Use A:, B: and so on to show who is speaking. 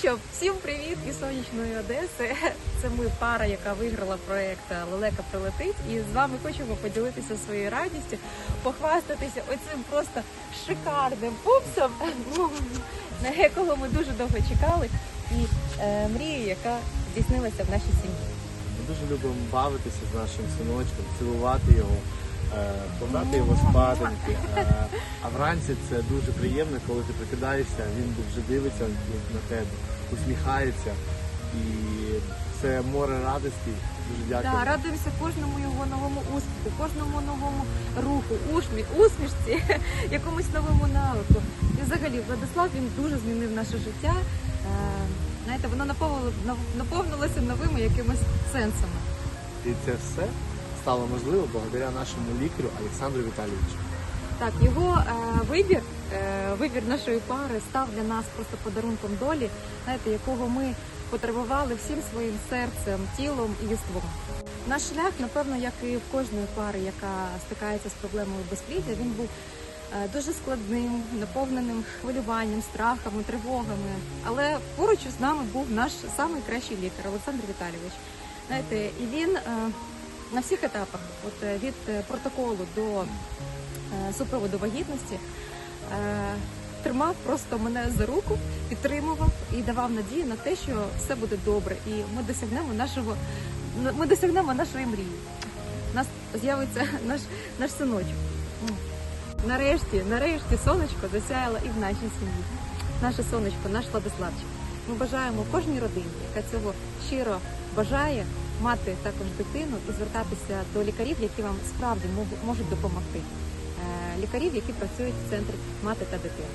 A: що, всім привіт із сонячної Одеси. Це ми пара, яка виграла проект Лелека прилетить. І з вами хочемо поділитися своєю радістю, похвастатися оцим просто шикарним пупсом, на якого ми дуже довго чекали, і е, мрією, яка здійснилася в нашій сім'ї.
B: Ми дуже любимо бавитися з нашим синочком, цілувати його, е, його спаденьки. Е, а вранці це дуже приємно, коли ти прокидаєшся, він вже дивиться на тебе, усміхається. І це море радості. Дуже дякую.
A: Да, радуємося кожному його новому успіху, кожному новому руху, ушмі, усмішці, якомусь новому навику. І взагалі Владислав він дуже змінив наше життя. Е, знаєте, воно наповнилося новими якимись сенсами.
B: І це все стало можливо благодаря нашому лікарю Олександру Віталійовичу.
A: Так, його е, вибір, е, вибір нашої пари став для нас просто подарунком долі, знаєте, якого ми потребували всім своїм серцем, тілом і єством. Наш шлях, напевно, як і в кожної пари, яка стикається з проблемою безпліддя, він був е, дуже складним, наповненим хвилюванням, страхами, тривогами. Але поруч з нами був наш найкращий лікар Олександр Віталійович. Знаєте, і він е, на всіх етапах, от е, від е, протоколу до е, супроводу вагітності, тримав просто мене за руку, підтримував і давав надію на те, що все буде добре, і ми досягнемо нашого ми досягнемо нашої мрії. У нас з'явиться наш наш синочок. Нарешті, нарешті, сонечко засяяло і в нашій сім'ї. Наше сонечко, наш Владиславчик. Ми бажаємо кожній родині, яка цього щиро бажає мати також дитину і звертатися до лікарів, які вам справді можуть допомогти. Е, Лікарів, які працюють в центрі мати та дитина.